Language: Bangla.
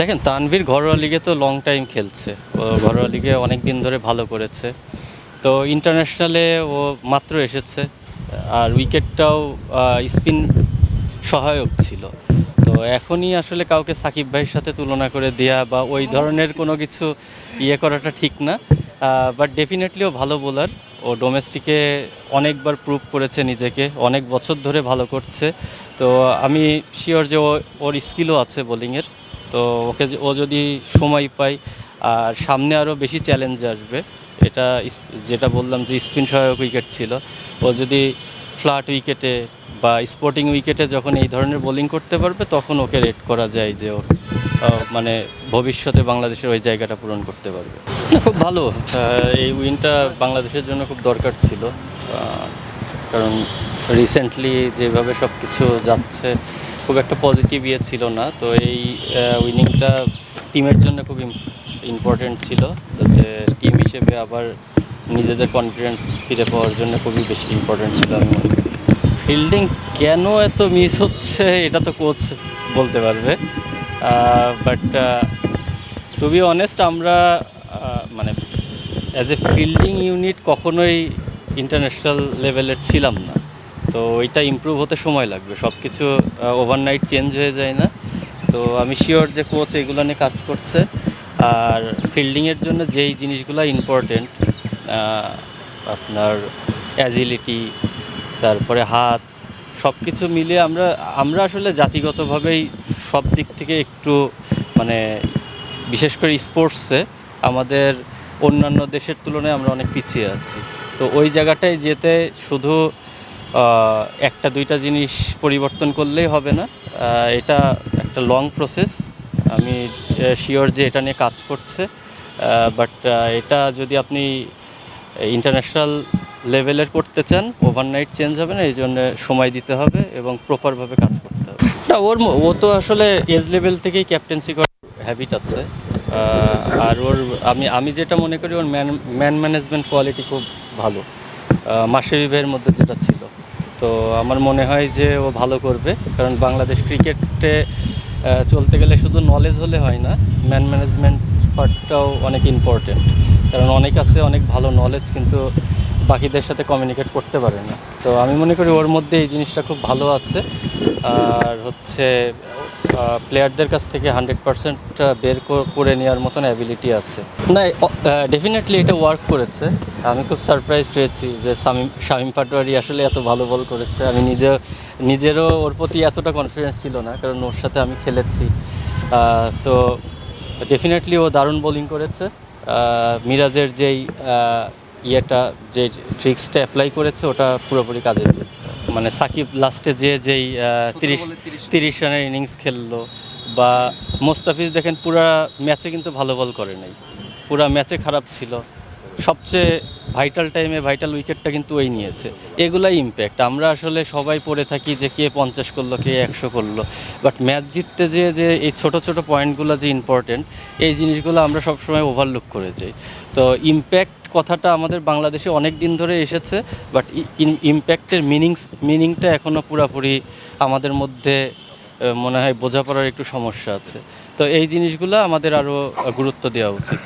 দেখেন, তানভীর ঘরোয়া লিগে তো লং টাইম খেলছে। ও ঘরোয়া লিগে অনেক দিন ধরে ভালো করেছে। তো ইন্টারন্যাশনালে ও মাত্র এসেছে। আর উইকেটটাও স্পিন সহায়ক ছিল। তো এখনই আসলে কাউকে সাকিব ভাইয়ের সাথে তুলনা করে দেয়া বা ওই ধরনের কোনো কিছু ইয়ে করাটা ঠিক না। বাট ডেফিনেটলি ও ভালো বোলার ও ডোমেস্টিকে অনেকবার প্রুভ করেছে নিজেকে। অনেক বছর ধরে ভালো করছে। তো আমি শিওর যে ওর স্কিলও আছে বোলিংয়ের তো ওকে ও যদি সময় পায় আর সামনে আরও বেশি চ্যালেঞ্জ আসবে এটা যেটা বললাম যে স্পিন সহায়ক উইকেট ছিল ও যদি ফ্ল্যাট উইকেটে বা স্পোর্টিং উইকেটে যখন এই ধরনের বোলিং করতে পারবে তখন ওকে রেট করা যায় যে ও মানে ভবিষ্যতে বাংলাদেশের ওই জায়গাটা পূরণ করতে পারবে। খুব ভালো। এই উইনটা বাংলাদেশের জন্য খুব দরকার ছিল। কারণ রিসেন্টলি যেভাবে সব কিছু যাচ্ছে খুব একটা পজিটিভ ইয়ে ছিল না। তো এই উইনিংটা টিমের জন্য খুব ইম্পর্টেন্ট ছিল। যে টিম হিসেবে আবার নিজেদের কনফিডেন্স ফিরে পাওয়ার জন্য খুবই বেশি ইম্পর্টেন্ট ছিল আমি মনে করি। ফিল্ডিং কেন এত মিস হচ্ছে, এটা তো কোচ বলতে পারবে। বাট টু বি অনেস্ট আমরা মানে অ্যাজ এ ফিল্ডিং ইউনিট কখনোই ইন্টারন্যাশনাল লেভেলের ছিলাম না। তো ওইটা ইমপ্রুভ হতে সময় লাগবে। সব কিছু ওভারনাইট চেঞ্জ হয়ে যায় না। তো আমি শিওর যে কোচ এগুলো নিয়ে কাজ করছে। আর ফিল্ডিংয়ের জন্য যেই জিনিসগুলো ইম্পর্টেন্ট আপনার অ্যাজিলিটি তারপরে হাত সব কিছু মিলিয়ে আমরা আমরা আসলে জাতিগতভাবেই সব দিক থেকে একটু মানে বিশেষ করে স্পোর্টসে আমাদের অন্যান্য দেশের তুলনায় আমরা অনেক পিছিয়ে আছি। তো ওই জায়গাটায় যেতে শুধু একটা দুইটা জিনিস পরিবর্তন করলেই হবে না। এটা একটা লং প্রসেস আমি শিওর যে এটা নিয়ে কাজ করছে। বাট এটা যদি আপনি ইন্টারন্যাশনাল লেভেলের করতে চান ওভারনাইট চেঞ্জ হবে না, এই জন্য সময় দিতে হবে এবং প্রপারভাবে কাজ করতে হবে। না, ওর ও তো আসলে এজ লেভেল থেকেই ক্যাপ্টেন্সি করার হ্যাবিট আছে। আর ওর, আমি আমি যেটা মনে করি, ওর ম্যান ম্যান ম্যানেজমেন্ট কোয়ালিটি খুব ভালো। মাসেরি ভাইয়ের মধ্যে যেটা ছিল। তো আমার মনে হয় যে ও ভালো করবে, কারণ বাংলাদেশ ক্রিকেটে চলতে গেলে শুধু নলেজ হলে হয় না ম্যান ম্যানেজমেন্ট পার্টটাও অনেক ইম্পর্টেন্ট কারণ অনেক আছে, অনেক ভালো নলেজ কিন্তু বাকিদের সাথে কমিউনিকেট করতে পারে না। তো আমি মনে করি ওর মধ্যে এই জিনিসটা খুব ভালো আছে। আর হচ্ছে প্লেয়ারদের কাছ থেকে হান্ড্রেড পার্সেন্ট বের কর- নেওয়ার মতন অ্যাবিলিটি আছে। না ডেফিনেটলি এটা ওয়ার্ক করেছে। আমি খুব সারপ্রাইজড হয়েছি যে শামিম শামিম পাটোয়ারি আসলে এত ভালো বল করেছে। আমি নিজে নিজেরও ওর প্রতি এতটা কনফিডেন্স ছিল না, কারণ ওর সাথে আমি খেলেছি। তো ডেফিনেটলি ও দারুণ বোলিং করেছে। মিরাজের যেই ইয়েটা, যে ট্রিক্সটা অ্যাপ্লাই করেছে, ওটা পুরোপুরি কাজে দিয়েছে। মানে সাকিব লাস্টে যে যেই তিরিশ তিরিশ রানের ইনিংস খেললো বা মোস্তাফিজ দেখেন পুরা ম্যাচে কিন্তু ভালো বল করে নাই। পুরা ম্যাচে খারাপ ছিল। সবচেয়ে ভাইটাল টাইমে ভাইটাল উইকেটটা কিন্তু ওই নিয়েছে। এগুলাই ইম্প্যাক্ট আমরা আসলে সবাই পড়ে থাকি যে কে পঞ্চাশ করল কে একশো করল। বাট ম্যাচ জিততে যে যে এই ছোট ছোট পয়েন্টগুলো যে ইম্পর্টেন্ট এই জিনিসগুলো আমরা সবসময় ওভারলুক করে যাই। তো ইম্প্যাক্ট কথাটা আমাদের বাংলাদেশে অনেক দিন ধরে এসেছে বাট ইম্প্যাক্টের মিনিংস মিনিংটা এখনও পুরাপুরি আমাদের মধ্যে মনে হয় বোঝাপড়ার একটু সমস্যা আছে। তো এই জিনিসগুলো আমাদের আরও গুরুত্ব দেওয়া উচিত।